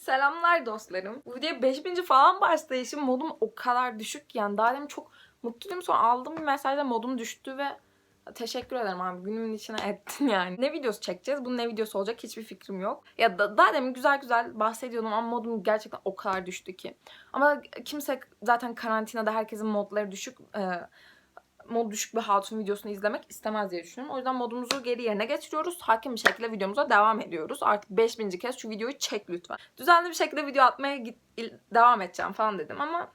Selamlar dostlarım. Bu videoya 5000. falan başlayışım modum o kadar düşük yani daha demin çok mutluydum sonra aldığım bir mesajda modum düştü ve teşekkür ederim abi günümün içine ettin yani. Ne videosu çekeceğiz? Bunun ne videosu olacak hiçbir fikrim yok. Ya da, daha demin güzel güzel bahsediyordum ama modum gerçekten o kadar düştü ki. Ama kimse zaten karantinada herkesin modları düşük. e, mod düşük bir hatun videosunu izlemek istemez diye düşünüyorum. O yüzden modumuzu geri yerine getiriyoruz. Hakim bir şekilde videomuza devam ediyoruz. Artık 5000. kez şu videoyu çek lütfen. Düzenli bir şekilde video atmaya git, devam edeceğim falan dedim ama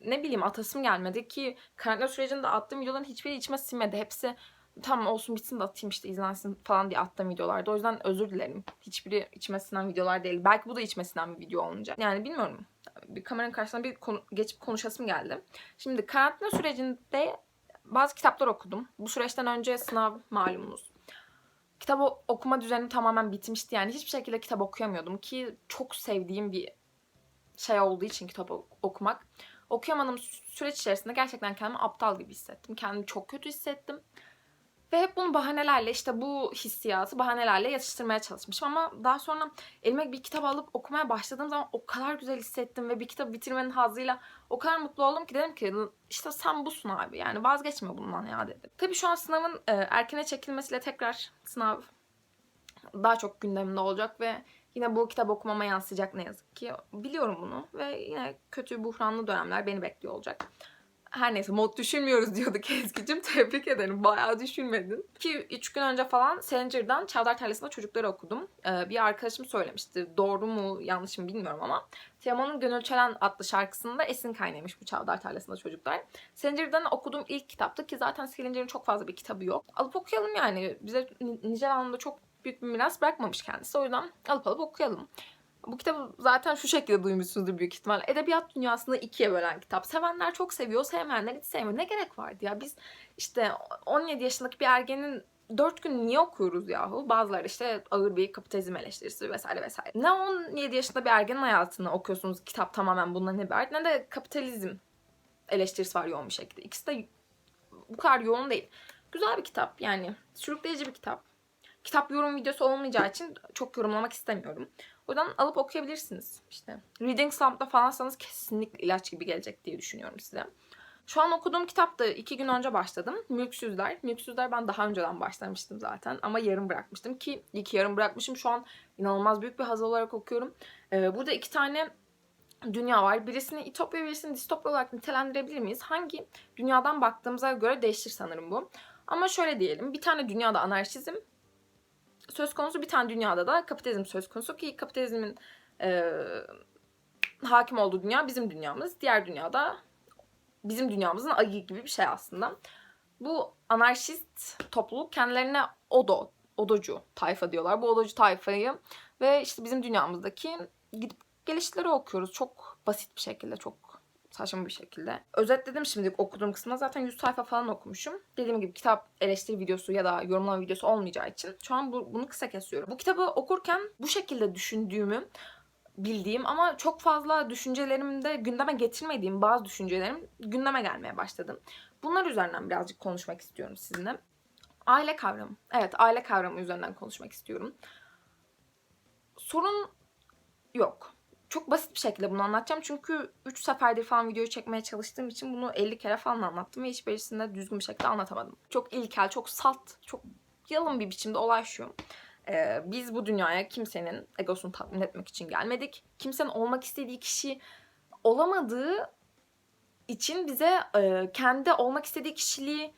ne bileyim atasım gelmedi ki karantina sürecinde attığım videoların hiçbiri içime sinmedi. Hepsi tamam olsun bitsin de atayım işte izlensin falan diye attığım videolardı. O yüzden özür dilerim. Hiçbiri içime sinen videolar değil. Belki bu da içime sinen bir video olmayacak. Yani bilmiyorum. Bir kameranın karşısına bir konu- geçip konuşasım geldi. Şimdi karantina sürecinde bazı kitaplar okudum. Bu süreçten önce sınav malumunuz. Kitap okuma düzenim tamamen bitmişti. Yani hiçbir şekilde kitap okuyamıyordum ki çok sevdiğim bir şey olduğu için kitap okumak. Okuyamadığım sü- süreç içerisinde gerçekten kendimi aptal gibi hissettim. Kendimi çok kötü hissettim. Ve hep bunu bahanelerle işte bu hissiyatı bahanelerle yatıştırmaya çalışmışım. Ama daha sonra elime bir kitap alıp okumaya başladığım zaman o kadar güzel hissettim. Ve bir kitabı bitirmenin hazzıyla o kadar mutlu oldum ki dedim ki işte sen busun abi yani vazgeçme bundan ya dedim. Tabii şu an sınavın e, erkene çekilmesiyle tekrar sınav daha çok gündemimde olacak ve yine bu kitap okumama yansıyacak ne yazık ki. Biliyorum bunu ve yine kötü buhranlı dönemler beni bekliyor olacak. Her neyse mod düşünmüyoruz diyorduk Ezgi'cim. Tebrik ederim. Bayağı düşünmedin. Ki 3 gün önce falan Salinger'dan Çavdar Tarlası'nda çocukları okudum. Ee, bir arkadaşım söylemişti. Doğru mu yanlış mı bilmiyorum ama Teoman'ın Gönül Çelen adlı şarkısında esin kaynaymış bu Çavdar Tarlası'nda çocuklar. Salinger'dan okuduğum ilk kitaptı ki zaten Salinger'in çok fazla bir kitabı yok. Alıp okuyalım yani. Bize ni- nicel anlamda çok büyük bir miras bırakmamış kendisi. O yüzden alıp alıp okuyalım. Bu kitabı zaten şu şekilde duymuşsunuzdur büyük ihtimalle. Edebiyat dünyasını ikiye bölen kitap. Sevenler çok seviyor, sevmeyenler hiç sevmiyor. Ne gerek vardı ya? Biz işte 17 yaşındaki bir ergenin 4 gün niye okuyoruz yahu? Bazıları işte ağır bir kapitalizm eleştirisi vesaire vesaire. Ne 17 yaşında bir ergenin hayatını okuyorsunuz kitap tamamen bundan ibaret ne de kapitalizm eleştirisi var yoğun bir şekilde. İkisi de bu kadar yoğun değil. Güzel bir kitap yani. Sürükleyici bir kitap. Kitap yorum videosu olmayacağı için çok yorumlamak istemiyorum. Yüzden alıp okuyabilirsiniz. İşte Reading Slump'ta falansanız kesinlikle ilaç gibi gelecek diye düşünüyorum size. Şu an okuduğum kitap da iki gün önce başladım. Mülksüzler. Mülksüzler ben daha önceden başlamıştım zaten ama yarım bırakmıştım ki iki yarım bırakmışım. Şu an inanılmaz büyük bir haz olarak okuyorum. Ee, burada iki tane dünya var. Birisini İtopya, birisini distopya olarak nitelendirebilir miyiz? Hangi dünyadan baktığımıza göre değişir sanırım bu. Ama şöyle diyelim. Bir tane dünyada anarşizm söz konusu, bir tane dünyada da kapitalizm söz konusu ki kapitalizmin e, hakim olduğu dünya bizim dünyamız. Diğer dünyada bizim dünyamızın ayı gibi bir şey aslında. Bu anarşist topluluk kendilerine Odo, Odocu tayfa diyorlar. Bu Odocu tayfayı ve işte bizim dünyamızdaki gidip gelişleri okuyoruz. Çok basit bir şekilde, çok saçma bir şekilde. Özetledim şimdi okuduğum kısmına. Zaten 100 sayfa falan okumuşum. Dediğim gibi kitap eleştiri videosu ya da yorumlama videosu olmayacağı için şu an bu, bunu kısa kesiyorum. Bu kitabı okurken bu şekilde düşündüğümü bildiğim ama çok fazla düşüncelerimde gündeme getirmediğim bazı düşüncelerim gündeme gelmeye başladı. Bunlar üzerinden birazcık konuşmak istiyorum sizinle. Aile kavramı. Evet aile kavramı üzerinden konuşmak istiyorum. Sorun yok. Çok basit bir şekilde bunu anlatacağım. Çünkü 3 seferdir falan videoyu çekmeye çalıştığım için bunu 50 kere falan anlattım ve hiçbirisinde düzgün bir şekilde anlatamadım. Çok ilkel, çok salt, çok yalın bir biçimde olay şu. Ee, biz bu dünyaya kimsenin egosunu tatmin etmek için gelmedik. Kimsenin olmak istediği kişi olamadığı için bize e, kendi olmak istediği kişiliği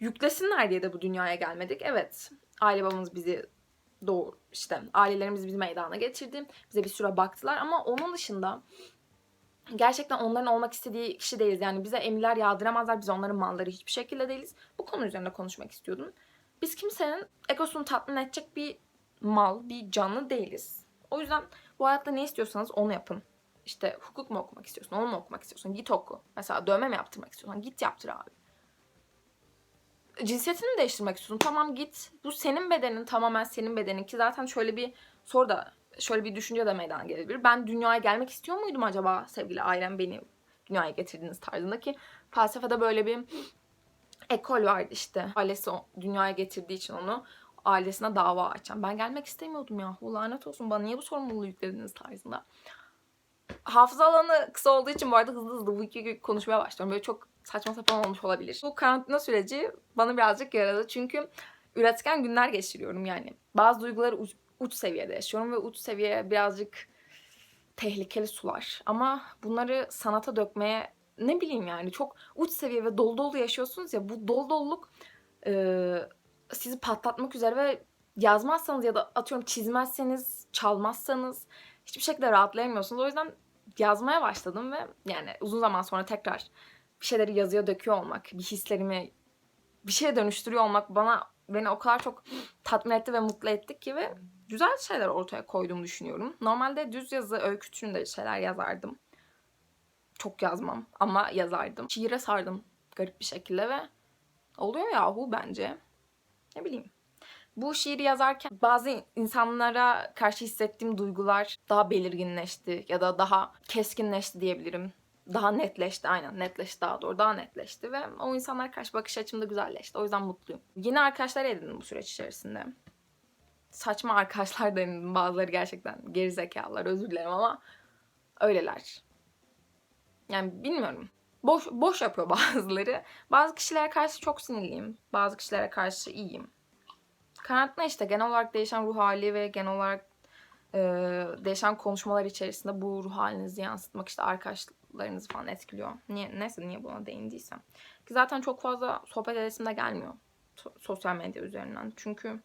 yüklesinler diye de bu dünyaya gelmedik. Evet, aile babamız bizi doğu işte ailelerimiz bizi meydana getirdi. Bize bir süre baktılar ama onun dışında gerçekten onların olmak istediği kişi değiliz. Yani bize emirler yağdıramazlar. Biz onların malları hiçbir şekilde değiliz. Bu konu üzerinde konuşmak istiyordum. Biz kimsenin egosunu tatmin edecek bir mal, bir canlı değiliz. O yüzden bu hayatta ne istiyorsanız onu yapın. İşte hukuk mu okumak istiyorsun, onu mu okumak istiyorsun? Git oku. Mesela dövme mi yaptırmak istiyorsan git yaptır abi. Cinsiyetini değiştirmek istiyorsun? Tamam git. Bu senin bedenin tamamen senin bedenin ki zaten şöyle bir soru da şöyle bir düşünce de meydana gelebilir. Ben dünyaya gelmek istiyor muydum acaba sevgili ailem beni dünyaya getirdiğiniz tarzında ki felsefede böyle bir ekol vardı işte. Ailesi dünyaya getirdiği için onu ailesine dava açan. Ben gelmek istemiyordum ya. Lanet olsun bana niye bu sorumluluğu yüklediniz tarzında. Hafıza alanı kısa olduğu için bu arada hızlı hızlı bu iki konuşmaya başlıyorum. Böyle çok saçma sapan olmuş olabilir. Bu karantina süreci bana birazcık yaradı. Çünkü üretken günler geçiriyorum yani. Bazı duyguları uç, uç seviyede yaşıyorum ve uç seviye birazcık tehlikeli sular. Ama bunları sanata dökmeye ne bileyim yani çok uç seviye ve dolu dolu yaşıyorsunuz ya bu dolu doluluk e, sizi patlatmak üzere ve yazmazsanız ya da atıyorum çizmezseniz, çalmazsanız hiçbir şekilde rahatlayamıyorsunuz. O yüzden yazmaya başladım ve yani uzun zaman sonra tekrar bir şeyleri yazıya döküyor olmak, bir hislerimi bir şeye dönüştürüyor olmak bana beni o kadar çok tatmin etti ve mutlu etti ki ve güzel şeyler ortaya koyduğumu düşünüyorum. Normalde düz yazı, öykü türünde şeyler yazardım. Çok yazmam ama yazardım. Şiire sardım garip bir şekilde ve oluyor yahu bence. Ne bileyim. Bu şiiri yazarken bazı insanlara karşı hissettiğim duygular daha belirginleşti ya da daha keskinleşti diyebilirim. Daha netleşti aynen netleşti daha doğru daha netleşti ve o insanlara karşı bakış açım da güzelleşti. O yüzden mutluyum. Yeni arkadaşlar edindim bu süreç içerisinde. Saçma arkadaşlar da edindim. Bazıları gerçekten gerizekalılar özür dilerim ama öyleler. Yani bilmiyorum. Boş, boş yapıyor bazıları. Bazı kişilere karşı çok sinirliyim. Bazı kişilere karşı iyiyim. Karantina işte genel olarak değişen ruh hali ve genel olarak e, değişen konuşmalar içerisinde bu ruh halinizi yansıtmak işte arkadaşlarınızı falan etkiliyor. Niye, neyse niye buna değindiysem. Ki zaten çok fazla sohbet edesim de gelmiyor. So- sosyal medya üzerinden. Çünkü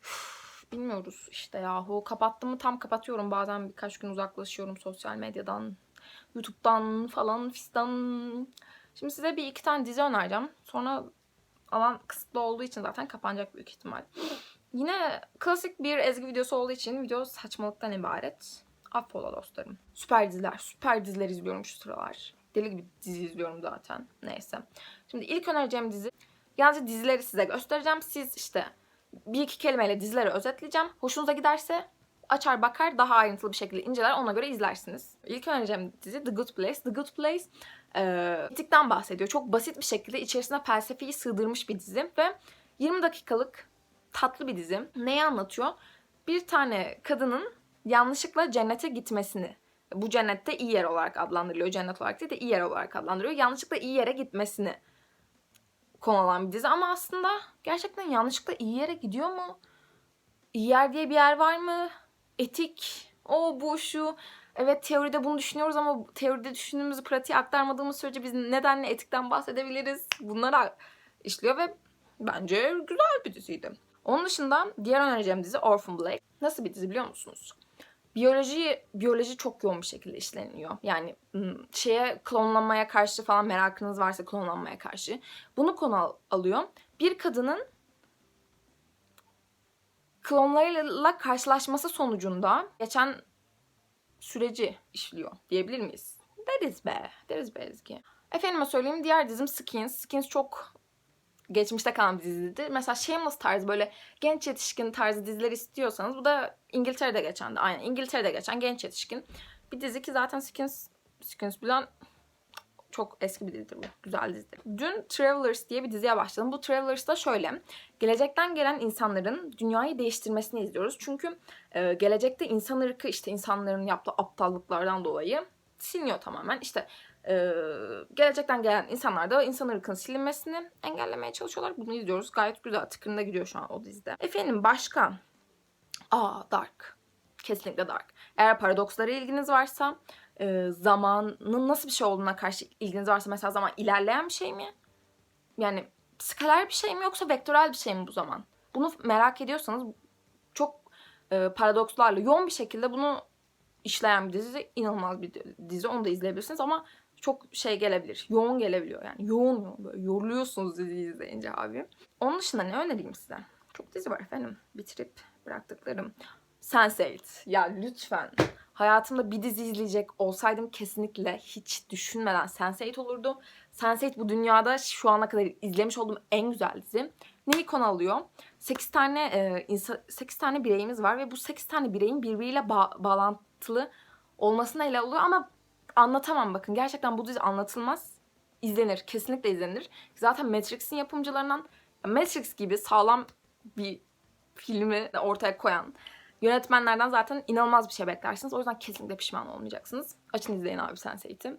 üf, bilmiyoruz işte yahu. Kapattım mı tam kapatıyorum. Bazen birkaç gün uzaklaşıyorum sosyal medyadan. YouTube'dan falan fistan. Şimdi size bir iki tane dizi önereceğim. Sonra alan kısıtlı olduğu için zaten kapanacak büyük ihtimal. Yine klasik bir ezgi videosu olduğu için video saçmalıktan ibaret. Affola dostlarım. Süper diziler, süper diziler izliyorum şu sıralar. Deli gibi dizi izliyorum zaten. Neyse. Şimdi ilk önereceğim dizi. Yalnızca dizileri size göstereceğim. Siz işte bir iki kelimeyle dizileri özetleyeceğim. Hoşunuza giderse açar bakar daha ayrıntılı bir şekilde inceler ona göre izlersiniz. İlk önereceğim dizi The Good Place. The Good Place e, etikten bahsediyor. Çok basit bir şekilde içerisine felsefeyi sığdırmış bir dizi ve 20 dakikalık tatlı bir dizi. Neyi anlatıyor? Bir tane kadının yanlışlıkla cennete gitmesini bu cennette iyi yer olarak adlandırılıyor. Cennet olarak değil de iyi yer olarak adlandırılıyor. Yanlışlıkla iyi yere gitmesini konu alan bir dizi ama aslında gerçekten yanlışlıkla iyi yere gidiyor mu? İyi yer diye bir yer var mı? Etik, o bu şu. Evet teoride bunu düşünüyoruz ama teoride düşündüğümüzü pratiğe aktarmadığımız sürece biz nedenle etikten bahsedebiliriz? Bunları işliyor ve bence güzel bir diziydi. Onun dışında diğer önereceğim dizi Orphan Black. Nasıl bir dizi biliyor musunuz? Biyoloji biyoloji çok yoğun bir şekilde işleniyor. Yani şeye klonlanmaya karşı falan merakınız varsa klonlanmaya karşı bunu konu al- alıyor. Bir kadının klonlarıyla karşılaşması sonucunda geçen süreci işliyor diyebilir miyiz? Deriz be, deriz be Ezgi. Efendime söyleyeyim diğer dizim Skins. Skins çok geçmişte kalan bir dizidir. Mesela Shameless tarzı böyle genç yetişkin tarzı diziler istiyorsanız bu da İngiltere'de geçen de aynen İngiltere'de geçen genç yetişkin bir dizi ki zaten Skins Skins bilen çok eski bir dizidir bu. Güzel dizidir. Dün Travelers diye bir diziye başladım. Bu Travelers'da şöyle. Gelecekten gelen insanların dünyayı değiştirmesini izliyoruz. Çünkü e, gelecekte insan ırkı işte insanların yaptığı aptallıklardan dolayı siliniyor tamamen. İşte e, gelecekten gelen insanlar da insan ırkının silinmesini engellemeye çalışıyorlar. Bunu izliyoruz. Gayet güzel. Tıkırında gidiyor şu an o dizide. Efendim başka? Aa Dark. Kesinlikle Dark. Eğer paradokslara ilginiz varsa e, zamanın nasıl bir şey olduğuna karşı ilginiz varsa mesela zaman ilerleyen bir şey mi? Yani skaler bir şey mi yoksa vektörel bir şey mi bu zaman? Bunu merak ediyorsanız çok e, paradokslarla yoğun bir şekilde bunu işleyen bir dizi inanılmaz bir dizi onu da izleyebilirsiniz ama çok şey gelebilir. Yoğun gelebiliyor yani. Yoğun yoğun böyle yoruluyorsunuz diziyi izleyince abi. Onun dışında ne önereyim size? Çok dizi var efendim. Bitirip bıraktıklarım. Sense8. Ya lütfen. Hayatımda bir dizi izleyecek olsaydım kesinlikle hiç düşünmeden Sense8 olurdu. Sense8 bu dünyada şu ana kadar izlemiş olduğum en güzel dizi. Neyi konu alıyor? 8 tane e, insan, 8 tane bireyimiz var ve bu 8 tane bireyin birbiriyle ba- bağlantılı olmasına ele alıyor ama anlatamam bakın. Gerçekten bu dizi anlatılmaz. İzlenir. Kesinlikle izlenir. Zaten Matrix'in yapımcılarından Matrix gibi sağlam bir filmi ortaya koyan yönetmenlerden zaten inanılmaz bir şey beklersiniz. O yüzden kesinlikle pişman olmayacaksınız. Açın izleyin abi Sense8'i.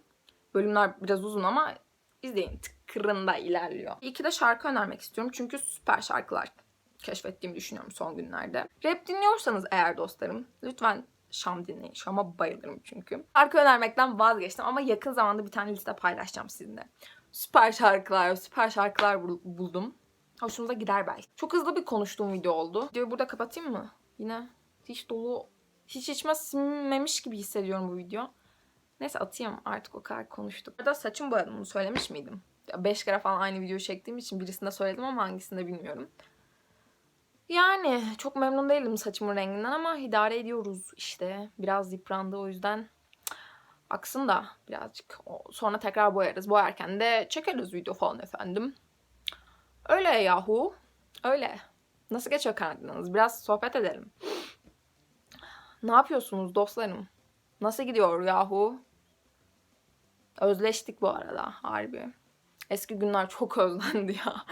Bölümler biraz uzun ama izleyin. Tıkırında ilerliyor. İki de şarkı önermek istiyorum. Çünkü süper şarkılar keşfettiğimi düşünüyorum son günlerde. Rap dinliyorsanız eğer dostlarım lütfen Şam dinleyin. Şam'a bayılırım çünkü. Şarkı önermekten vazgeçtim ama yakın zamanda bir tane liste paylaşacağım sizinle. Süper şarkılar, süper şarkılar bul- buldum. Hoşunuza gider belki. Çok hızlı bir konuştuğum video oldu. Videoyu burada kapatayım mı? Yine hiç dolu, hiç içime sinmemiş gibi hissediyorum bu video. Neyse atayım artık o kadar konuştuk. Arada saçım boyadım bunu söylemiş miydim? Ya Beş kere falan aynı videoyu çektiğim için birisinde söyledim ama hangisinde bilmiyorum. Yani çok memnun değilim saçımın renginden ama idare ediyoruz işte. Biraz yıprandı o yüzden aksın da birazcık. Sonra tekrar boyarız. Boyarken de çekeriz video falan efendim. Öyle yahu. Öyle. Nasıl geçiyor karantinanız? Biraz sohbet edelim. Ne yapıyorsunuz dostlarım? Nasıl gidiyor yahu? Özleştik bu arada harbi. Eski günler çok özlendi ya.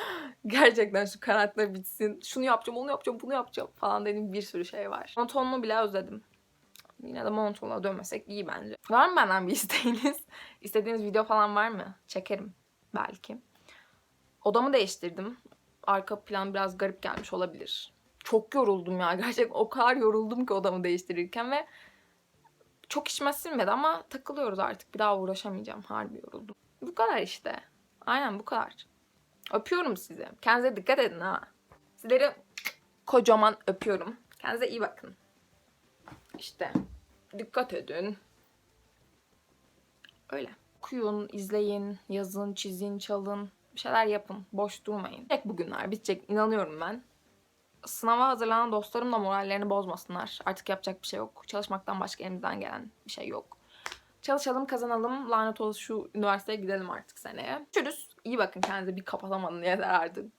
Gerçekten şu karantina bitsin. Şunu yapacağım, onu yapacağım, bunu yapacağım falan dediğim bir sürü şey var. Monotonluğu bile özledim. Yine de monotonluğa dönmesek iyi bence. Var mı benden bir isteğiniz? İstediğiniz video falan var mı? Çekerim belki. Odamı değiştirdim. Arka plan biraz garip gelmiş olabilir. Çok yoruldum ya. Gerçekten o kadar yoruldum ki odamı değiştirirken ve çok içime sinmedi ama takılıyoruz artık. Bir daha uğraşamayacağım. Harbi yoruldum. Bu kadar işte. Aynen bu kadar. Öpüyorum sizi. Kendinize dikkat edin ha. Sizleri kocaman öpüyorum. Kendinize iyi bakın. İşte dikkat edin. Öyle. Okuyun, izleyin, yazın, çizin, çalın. Bir şeyler yapın. Boş durmayın. Bitecek bugünler. Bitecek. İnanıyorum ben. Sınava hazırlanan dostlarım da morallerini bozmasınlar. Artık yapacak bir şey yok. Çalışmaktan başka elimizden gelen bir şey yok. Çalışalım, kazanalım. Lanet olsun şu üniversiteye gidelim artık seneye. Görüşürüz. İyi bakın kendinize. Bir kapatamadım yeter artık.